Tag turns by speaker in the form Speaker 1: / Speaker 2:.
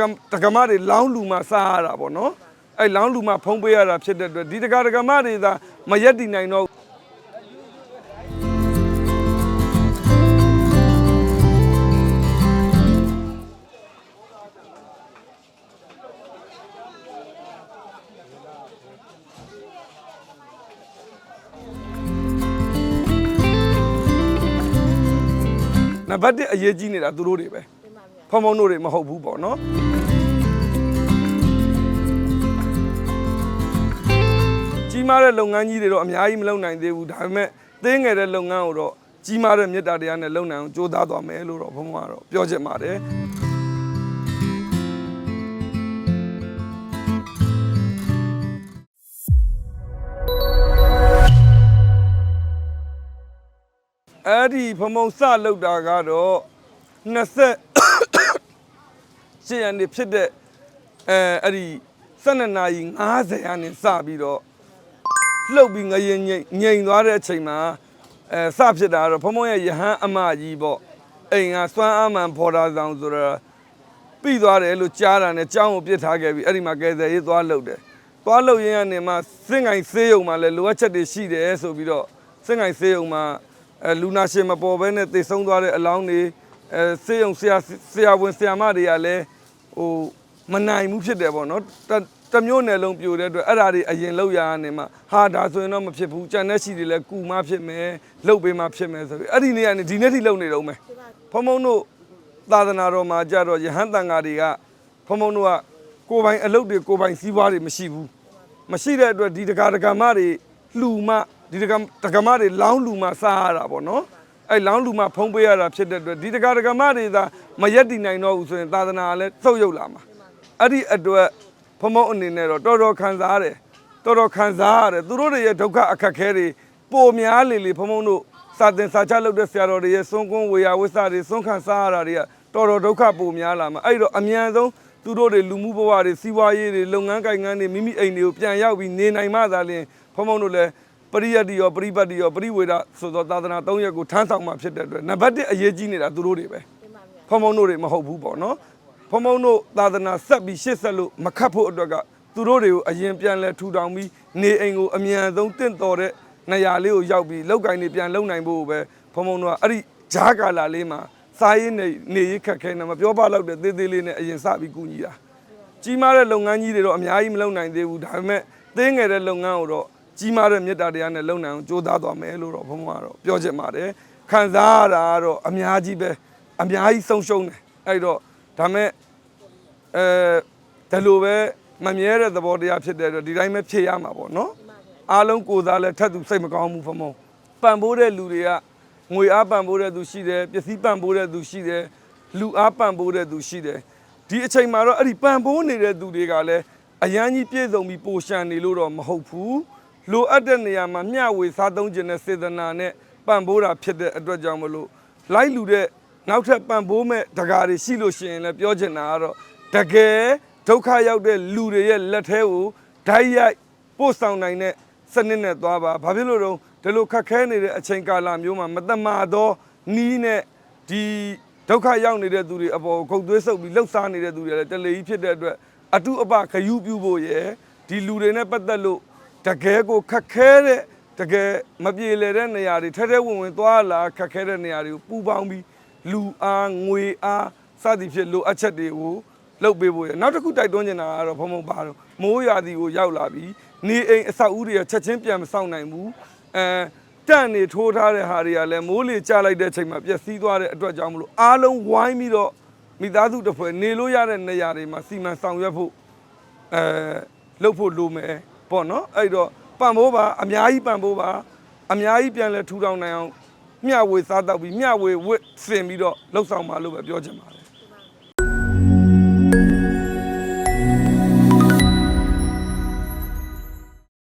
Speaker 1: ကတက္ကမတွေလောင်းလူမှစားရတာပေါ့နော်အဲ့လောင်းလူမှဖုံးပေးရတာဖြစ်တဲ့အတွက်ဒီတက္ကတက္ကမတွေသာမရက်တည်နိုင်တော့နံပါတ်1အရေးကြီးနေတာသူတို့တွေပဲ ဖုံဖုံတို့တွေမဟုတ်ဘူးပေါ့နော်ကြီးမားတဲ့လုပ်ငန်းကြီးတွေတော့အများကြီးမလုပ်နိုင်သေးဘူးဒါပေမဲ့သေးငယ်တဲ့လုပ်ငန်းကိုတော့ကြီးမားတဲ့မေတ္တာတရားနဲ့လုပ်နိုင်အောင်ကြိုးစားသွားမယ်လို့တော့ဘုံဘုံကတော့ပြောချင်ပါတယ်အဲ့ဒီဖုံဖုံစလောက်တာကတော့20 ရှစ်ရက်နေ့ဖြစ်တဲ့အဲအဲ့ဒီ12နာရီ50ရာနေစပြီးတော့လှုပ်ပြီးငရင်ငိမ့်ငိမ့်သွားတဲ့အချိန်မှာအဲစဖြစ်တာကတော့ဖုံဖုံရဲ့ယဟန်အမကြီးပေါ့အိမ်ကစွမ်းအားမှန်ဖော်တာဆောင်ဆိုတော့ပြီးသွားတယ်လို့ကြားတာနဲ့ကြောင်းကိုပြစ်ထားခဲ့ပြီးအဲ့ဒီမှာကယ်ဆယ်ရေးသွားလှုပ်တယ်သွားလှုပ်ရင်းကနေမှစင့်ငိုင်ဆေးရုံမှာလည်းလိုအပ်ချက်တွေရှိတယ်ဆိုပြီးတော့စင့်ငိုင်ဆေးရုံမှာအဲလူနာရှင်မပေါ်ဘဲနဲ့တိတ်ဆုံးသွားတဲ့အလောင်းတွေအဲဆေးရုံဆရာဆရာဝန်ဆရာမတွေကလည်း ဟိုမနိုင်မှုဖြစ်တယ်ပေါ့နော်တတစ်မျိုးနယ်လုံးပြိုတဲ့အတွက်အဲ့ဓာတွေအရင်လောက်ရကနေမှဟာဒါဆိုရင်တော့မဖြစ်ဘူးကြံတဲ့ရှိတွေလည်းကူမဖြစ်မယ်လှုပ်ပေးမှဖြစ်မယ်ဆိုပြီးအဲ့ဒီနေရာနေဒီနေ့ထိလှုပ်နေတော့မယ်ဖုံဖုံတို့သာသနာတော်မှာကြတော့ယဟန်တန်ဃာတွေကဖုံဖုံတို့ကကိုယ်ပိုင်အလုပ်တွေကိုယ်ပိုင်စည်းပွားတွေမရှိဘူးမရှိတဲ့အတွက်ဒီတကာတကမတွေလှူမှဒီတကတကမတွေလောင်းလှူမှစားရတာပေါ့နော်အဲ့လောင်းလူမှဖုံးပေးရတာဖြစ်တဲ့အတွက်ဒီတကာတကမတွေသာ မရက်တည်နိုင်တော့ဘူးဆိုရင်သာသနာကလည်းသုတ်ယုတ်လာမှာအဲ့ဒီအတွက်ဖုံဖုံအနေနဲ့တော့တော်တော်ခံစားရတယ်တော်တော်ခံစားရတယ်သူတို့တွေရဲ့ဒုက္ခအခက်ခဲတွေပိုများလေလေဖုံဖုံတို့စာတင်စာချလုပ်တဲ့ဆရာတော်တွေရဲ့စွန့်ကွန်းဝေယဝိဆတွေစွန့်ခံစားရတာတွေကတော်တော်ဒုက္ခပိုများလာမှာအဲ့တော့အမြန်ဆုံးသူတို့တွေလူမှုဘဝတွေစီးပွားရေးတွေလုပ်ငန်းကိုင်ငန်းတွေမိမိအိမ်တွေကိုပြန်ရောက်ပြီးနေနိုင်မှသာလျှင်ဖုံဖုံတို့လည်းပရိယတ်တိရောပရိပတ်တိရောပရိဝေဒဆိုသောသာသနာ၃ရက်ကိုထမ်းဆောင်မှဖြစ်တဲ့အတွက်နံပါတ်1အရေးကြီးနေတာသူတို့တွေပဲ ဖုံဖုံတို့တွေမဟုတ်ဘူးပေါ့နော်ဖုံဖုံတို့သာသနာဆက်ပြီးရှေ့ဆက်လို့မခတ်ဖို့အတွက်ကသူတို့တွေကိုအရင်ပြန်လဲထူထောင်ပြီးနေအိမ်ကိုအမြန်ဆုံးတင့်တော်တဲ့နေရာလေးကိုရောက်ပြီးလောက်ကင်တွေပြန်လုံနိုင်ဖို့ပဲဖုံဖုံတို့ကအဲ့ဒီဂျားကာလာလေးမှာစားရင်းနေနေရခက်ခဲနေမှာပြောပါတော့တဲ့သေးသေးလေးနဲ့အရင်စပြီးကူညီတာကြီးမားတဲ့လုပ်ငန်းကြီးတွေတော့အများကြီးမလုပ်နိုင်သေးဘူးဒါပေမဲ့သေးငယ်တဲ့လုပ်ငန်းကိုတော့ကြီးမားတဲ့မေတ္တာတရားနဲ့လုပ်နိုင်အောင်ကြိုးစားသွားမယ်လို့တော့ဘုန်းဘုရားကတော့ပြောချင်ပါတယ်ခံစားရတာကတော့အများကြီးပဲ အများကြီးဆုံးရှုံးတယ်အဲ့တော့ဒါမဲ့အဲဒီလိုပဲမမြဲတဲ့သဘောတရားဖြစ်တဲ့အတွက်ဒီတိုင်းပဲဖြေရမှာပေါ့နော်အားလုံးကိုယ်စားလဲထပ်သူစိတ်မကောင်းဘူးဖုံဖုံပံပိုးတဲ့လူတွေကငွေအားပံပိုးတဲ့သူရှိတယ်ပစ္စည်းပံပိုးတဲ့သူရှိတယ်လူအားပံပိုးတဲ့သူရှိတယ်ဒီအချိန်မှာတော့အဲ့ဒီပံပိုးနေတဲ့သူတွေကလည်းအရန်ကြီးပြည့်စုံပြီးပိုရှန်နေလို့တော့မဟုတ်ဘူးလိုအပ်တဲ့နေရာမှာမျှဝေစားသုံးခြင်းနဲ့စေတနာနဲ့ပံပိုးတာဖြစ်တဲ့အတွက်ကြောင့်မလို့လိုက်လူတဲ့ နောက်ထပ်ပံပိုးမဲ့တကားတွေရှိလို့ရှိရင်လည်းပြောချင်တာကတော့တကယ်ဒုက္ခရောက်တဲ့လူတွေရဲ့လက်ထဲကိုဓာတ်ရိုက်ပို့ဆောင်နိုင်တဲ့စနစ်နဲ့သွားပါဘာဖြစ်လို့တော့ဒီလိုခက်ခဲနေတဲ့အချိန်ကာလမျိုးမှာမတမာသောနီးနဲ့ဒီဒုက္ခရောက်နေတဲ့သူတွေအပေါ်ခုတ်သွေးဆုပ်ပြီးလှုပ်ရှားနေတဲ့သူတွေလည်းတလေကြီးဖြစ်တဲ့အတွက်အတုအပခယူးပြူဖို့ရယ်ဒီလူတွေနဲ့ပတ်သက်လို့တကယ်ကိုခက်ခဲတဲ့တကယ်မပြေလည်တဲ့နေရာတွေထဲထဲဝင်ဝင်သွားလာခက်ခဲတဲ့နေရာတွေကိုပူပေါင်းပြီး လူအားငွေအားစသည်ဖြစ်လိုအပ်ချက်တွေကိုလုပ်ပေးဖို့ရယ်နောက်တစ်ခုတိုက်တွန်းချင်တာကတော့ဘုံဘုံပါတော့မိုးရာသီကိုရောက်လာပြီးနေအိမ်အဆောက်အဦတွေကချက်ချင်းပြန်မဆောင်နိုင်ဘူးအဲတန့်နေထိုးထားတဲ့ဟာတွေကလည်းမိုးလေကျလိုက်တဲ့အချိန်မှာပျက်စီးသွားတဲ့အတွက်ကြောင့်မလို့အားလုံးဝိုင်းပြီးတော့မိသားစုတစ်ဖွဲ့နေလို့ရတဲ့နေရာတွေမှာစီမံဆောင်ရွက်ဖို့အဲလုပ်ဖို့လိုမယ်ပေါ့နော်အဲ့တော့ပံ့ပိုးပါအများကြီးပံ့ပိုးပါအများကြီးပြန်လဲထူထောင်နိုင်အောင် မျှဝေစားတော့ပြီးမျှဝေဝစ်စင်ပြီးတော့လှုပ်ဆောင်ပါလို့ပဲပြောချင်ပါတယ်